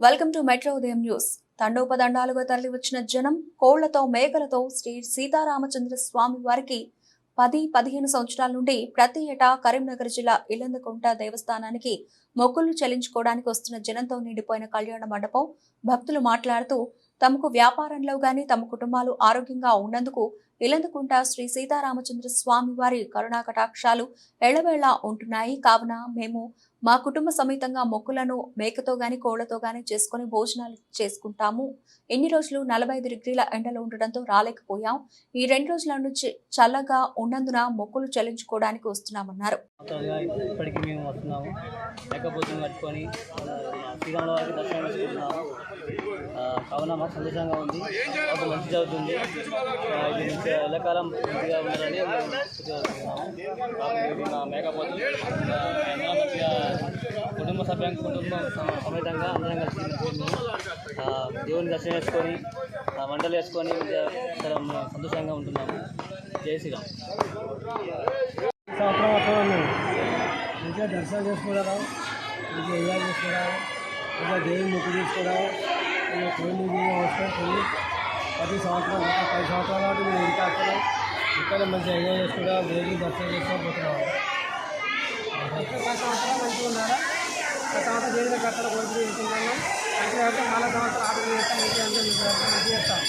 Welcome to metro ఉదయం news తండోపదండాలుగా తరలివచ్చిన జనం కోళ్ళతో మేకలతో శ్రీ సీతారామచంద్ర స్వామి వారికి పది పదిహేను సంవత్సరాల నుండి ప్రతి ఏటా కరీంనగర్ జిల్లా ఇల్లందకుంట దేవస్థానానికి మొక్కులు చెల్లించుకోవడానికి వస్తున్న జనంతో నిండిపోయిన కళ్యాణ మండపం భక్తులు మాట్లాడుతూ తమకు వ్యాపారంలో గాని తమ కుటుంబాలు ఆరోగ్యంగా ఉన్నందుకు ఇల్లందుకుంట శ్రీ సీతారామచంద్ర స్వామి వారి కరుణా కటాక్షాలు ఎళ్ళవేళ ఉంటున్నాయి. కావున మేము మా కుటుంబ సమేతంగా మొక్కులను మేకతో గాని కోళ్ళతో గాని చేసుకుని భోజనాలు చేసుకుంటాము. ఎన్ని రోజులు? నలభై ఐదు డిగ్రీల ఎండలో ఉండడంతో రాలేకపోయాం. ఈ రెండు రోజుల నుంచి చల్లగా ఉన్నందున మొక్కులు చెల్లించుకోవడానికి వస్తున్నామన్నారు. మేము వస్తున్నాము. లేకపోతే పట్టుకొని శ్రీరాముల వారికి దర్శనం చేసుకుంటున్నాము. కావున మాకు సంతోషంగా ఉంది. మాకు మంచి జరుగుతుంది ఇది ఎల్లకాలం మంచిగా ఉండాలని మేకపోతు కుటుంబ సభ్యం కుటుంబం సమ- సమేతంగా అందరం కలిసి దేవుని దర్శనం చేసుకొని ఆ, వంటలు చాలా సంతోషంగా ఉంటున్నాము. జై శ్రీరామ్. సంవత్సరం మేము మంచిగా దర్శనం చేసుకోవడం మంచిగా ఎంజాయ్ చేసుకోవడం ఇంకా దేవుని ముక్కు తీసుకోవడం ఇంకా కోళ్ళు గీళ్ళు వస్తాం కొన్ని ప్రతి సంవత్సరం ఒక పది సంవత్సరాల నాటి మేము ఇంకా అక్కడ ఇక్కడ మంచిగా ఎంజాయ్ చేసుకోవడం దేవుని దర్శనం చేసుకోవడం పోతున్నాం పది సంవత్సరాలు మంచిగా ఉండాలి ఆ సంవత్సరం దేవుని అక్కడ కోరుకుని వెళ్తున్నాను మంచిగా మళ్ళీ సంవత్సరం ఆటలు చేస్తాం మంచిగా మంచిగా చేస్తాం